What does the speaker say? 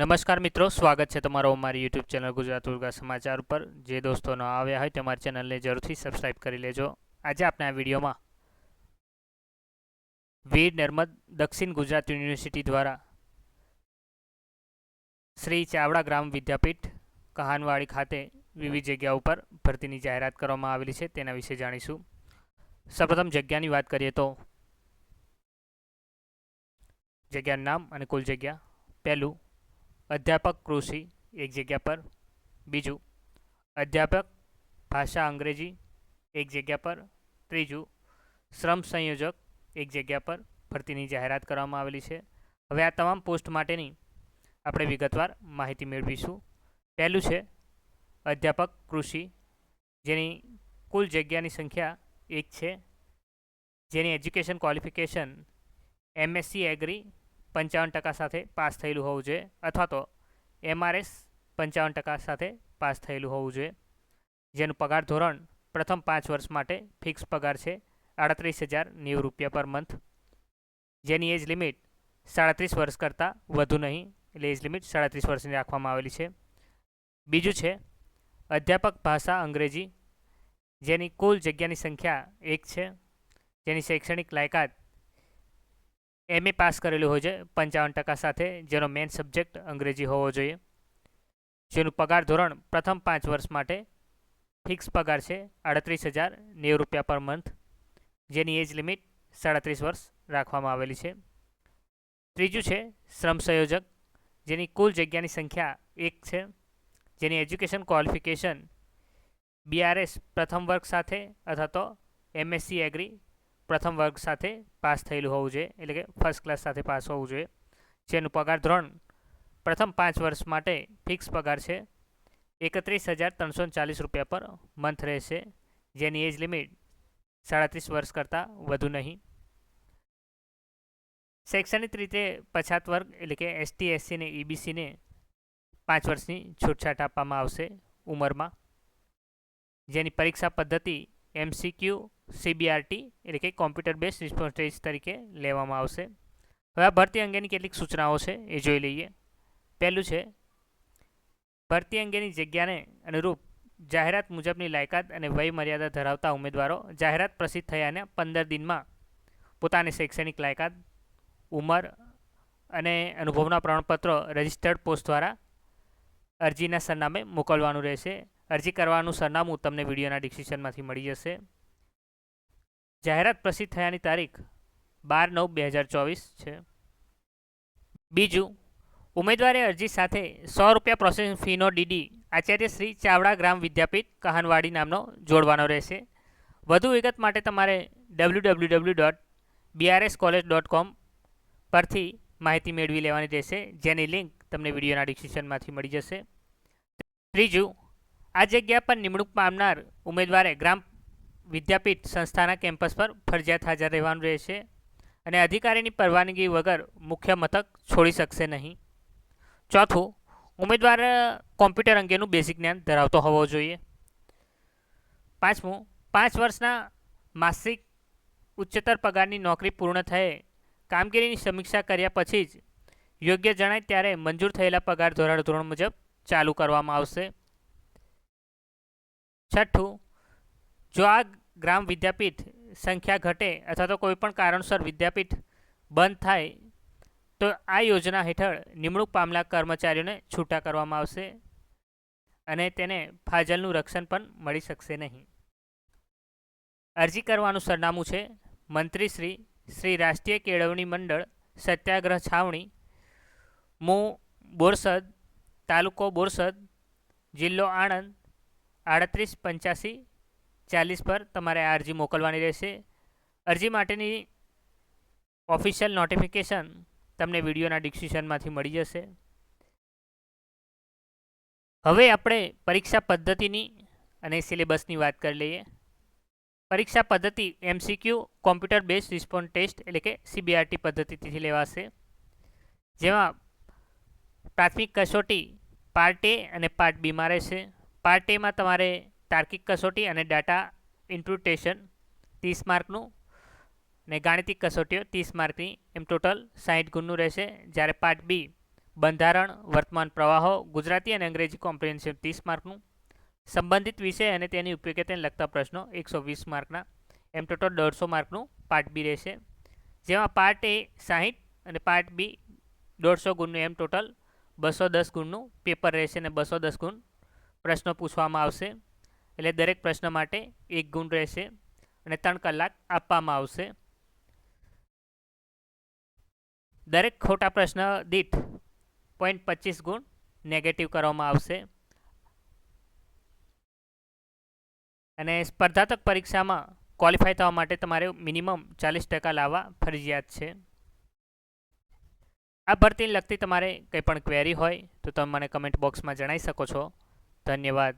નમસ્કાર મિત્રો, સ્વાગત છે તમારો અમારી યુટ્યુબ ચેનલ ગુજરાત ઉર્ગા સમાચાર ઉપર. જે દોસ્તો આવ્યા હોય તમારી ચેનલને જરૂરથી સબસ્ક્રાઇબ કરી લેજો. આજે આપણે આ વિડીયોમાં વીર નર્મદ દક્ષિણ ગુજરાત યુનિવર્સિટી દ્વારા શ્રી ચાવડા ગ્રામ વિદ્યાપીઠ કહાનવાડી ખાતે વિવિધ જગ્યા ઉપર ભરતીની જાહેરાત કરવામાં આવેલી છે, તેના વિશે જાણીશું. સૌપ્રથમ જગ્યાની વાત કરીએ તો જગ્યાનું નામ અને કુલ જગ્યા. પહેલું અધ્યાપક કૃષિ, એક જગ્યા પર. બીજું, અધ્યાપક ભાષા અંગ્રેજી, એક જગ્યા પર. ત્રીજું, શ્રમ સંયોજક, એક જગ્યા પર ભરતીની જાહેરાત કરવામાં આવેલી છે. હવે આ તમામ પોસ્ટ માટેની આપણે વિગતવાર માહિતી મેળવીશું. પહેલું છે, અધ્યાપક કૃષિ, જેની કુલ જગ્યાની સંખ્યા એક છે. જેની એજ્યુકેશન ક્વોલિફિકેશન, એમએસસી એગ્રી પંચાવન ટકા સાથે પાસ થયેલું હોવું જોઈએ અથવા તો એમઆરએસ પંચાવન ટકા સાથે પાસ થયેલું હોવું જોઈએ. જેનું પગાર ધોરણ પ્રથમ પાંચ વર્ષ માટે ફિક્સ પગાર છે આડત્રીસ હજાર નેવું રૂપિયા પર મંથ. જેની એજ લિમિટ સાડત્રીસ વર્ષ કરતાં વધુ નહીં એટલે એજ લિમિટ સાડત્રીસ વર્ષની રાખવામાં આવેલી છે. બીજું છે અધ્યાપક ભાષા અંગ્રેજી. જેની કુલ જગ્યાની સંખ્યા એક છે. જેની શૈક્ષણિક લાયકાત એમએ પાસ કરેલું હોય છે, પંચાવન ટકા સાથે, જેનો મેઇન સબ્જેક્ટ અંગ્રેજી હોવો જોઈએ. જેનું પગાર ધોરણ પ્રથમ પાંચ વર્ષ માટે ફિક્સ પગાર છે, આડત્રીસ હજાર નેવું રૂપિયા પર મંથ જેની એજ લિમિટ સાડત્રીસ વર્ષ રાખવામાં આવેલી છે. ત્રીજું છે, શ્રમ સંયોજક, જેની કુલ જગ્યાની સંખ્યા એક છે. જેની એજ્યુકેશન ક્વોલિફિકેશન બીઆરએસ પ્રથમ વર્ગ સાથે અથવા તો એમએસસી એગ્રી પ્રથમ વર્ગ સાથે પાસ થયેલું હોવું જોઈએ, એટલે કે ફર્સ્ટ ક્લાસ સાથે પાસ હોવું જોઈએ. જેનું પગાર ધોરણ પ્રથમ પાંચ વર્ષ માટે ફિક્સ પગાર છે, એકત્રીસ હજાર ત્રણસો ચાલીસ રૂપિયા પર મંથ રહેશે, જેની એજ લિમિટ સાડત્રીસ વર્ષ કરતાં વધુ નહીં. શૈક્ષણિક રીતે પછાત વર્ગ, એટલે કે એસટી એસસીને ઈબીસીને પાંચ વર્ષની છૂટછાટ આપવામાં આવશે ઉંમરમાં. જેની પરીક્ષા પદ્ધતિ એમસીક્યુ સીબીઆરટી એટલે કે કોમ્પ્યુટર બેઝ રિસ્પોન્સ ટેસ્ટ તરીકે લેવામાં આવશે. હવે આ ભરતી અંગેની કેટલીક સૂચનાઓ છે એ જોઈ લઈએ. પહેલું છે, ભરતી અંગેની જગ્યાને અનુરૂપ જાહેરાત મુજબની લાયકાત અને વય મર્યાદા ધરાવતા ઉમેદવારો જાહેરાત પ્રસિદ્ધ થયાને પંદર દિનમાં પોતાની શૈક્ષણિક લાયકાત, ઉંમર અને અનુભવના પ્રમાણપત્રો રજિસ્ટર્ડ પોસ્ટ દ્વારા અરજીના સરનામે મોકલવાનું રહેશે. અરજી કરવાનું સરનામું તમને વિડીયોના ડિસ્ક્રિપ્શનમાંથી મળી જશે. જાહેરાત પ્રસિદ્ધ થયાની તારીખ બાર નવ બે હજાર ચોવીસ છે. બીજું, ઉમેદવારે અરજી સાથે સો રૂપિયા પ્રોસેસિંગ ફીનો ડીડી આચાર્ય શ્રી ચાવડા ગ્રામ વિદ્યાપીઠ કહાનવાડી નામનો જોડવાનો રહેશે. વધુ વિગત માટે તમારે W W W dot BRS college dot com પરથી માહિતી મેળવી લેવાની રહેશે, જેની લિંક તમને વિડીયોના ડિસ્ક્રિપ્શનમાંથી મળી જશે. ત્રીજું, આ જગ્યા પર નિમણૂક પામનાર ઉમેદવારે ગ્રામ વિદ્યાપીઠ સંસ્થાના કેમ્પસ પર ફરજિયાત હાજર રહેવાનું રહેશે અને અધિકારીની પરવાનગી વગર મુખ્ય મથક છોડી શકશે નહીં. ચોથું, ઉમેદવાર કોમ્પ્યુટર અંગેનું બેઝિક જ્ઞાન ધરાવતો હોવો જોઈએ. પાંચમું, પાંચ વર્ષના માસિક ઉચ્ચતર પગારની નોકરી પૂર્ણ થયે, કામગીરીની સમીક્ષા કર્યા પછી જ યોગ્ય જણાય ત્યારે મંજૂર થયેલા પગાર ધોરણ ધોરણ મુજબ ચાલુ કરવામાં આવશે. છઠ્ઠું જો આ ગ્રામ વિદ્યાપીઠ સંખ્યા ઘટે અથવા તો કોઈપણ કારણસર વિદ્યાપીઠ બંધ થાય, તો આ યોજના હેઠળ નિમણૂક પામલા કર્મચારીઓને છૂટા કરવામાં આવશે અને તેને ફાજલનું રક્ષણ પણ મળી શકશે નહીં. અરજી કરવાનું સરનામું છે મંત્રી શ્રી શ્રી રાષ્ટ્રીય કેળવણી મંડળ, સત્યાગ્રહ છાવણી, મુ, બોરસદ, તાલુકો બોરસદ, જિલ્લો આણંદ, આડત્રીસ પંચ્યાસી ચાલીસ પર તમારે આ અરજી મોકલવાની રહેશે. અરજી માટેની ઓફિશિયલ નોટિફિકેશન તમને વિડીયોના ડિસ્ક્રિપ્શનમાંથી મળી જશે. હવે આપણે પરીક્ષા પદ્ધતિની અને સિલેબસની વાત કરી લઈએ. પરીક્ષા પદ્ધતિ MCQ computer base response test એટલે કે સીબીઆરટી પદ્ધતિથી લેવાશે. જેમાં પ્રાથમિક કસોટી પાર્ટ એ અને પાર્ટ બીમાં રહેશે. પાર્ટ એમાં તમારે તાર્કિક કસોટી અને ડાટા ઇન્ટ્રુટેશન ત્રીસ માર્કનું ને ગાણિતિક કસોટીઓ ત્રીસ માર્કની. એમ ટોટલ સાહીઠ ગુણનું રહેશે. જ્યારે પાર્ટ બી બંધારણ, વર્તમાન પ્રવાહો, ગુજરાતી અને અંગ્રેજી કોમ્પ્રિહેન્સિવ ત્રીસ માર્કનું. સંબંધિત વિષય અને તેની ઉપયોગીતાને લગતા પ્રશ્નો એકસો વીસ માર્કના. એમ ટોટલ દોઢસો માર્કનું પાર્ટ બી રહેશે. જેમાં પાર્ટ એ સાહીઠ અને પાર્ટ બી દોઢસો ગુણનું. એમ ટોટલ બસો દસ ગુણનું પેપર રહેશે અને બસો દસ ગુણ પ્રશ્નો પૂછવામાં આવશે. એટલે દરેક પ્રશ્ન માટે એક ગુણ રહેશે અને ત્રણ કલાક આપવામાં આવશે. દરેક ખોટા પ્રશ્ન દીઠ પોઈન્ટ પચીસ ગુણ નેગેટિવ કરવામાં આવશે. અને સ્પર્ધાત્મક પરીક્ષામાં ક્વોલિફાય થવા માટે તમારે મિનિમમ ચાલીસ ટકા લાવવા ફરજિયાત છે. આ ભરતીને લગતી તમારે કંઈ પણ ક્વેરી હોય તો તમે મને કમેન્ટ બોક્સમાં જણાવી શકો છો. ધન્યવાદ.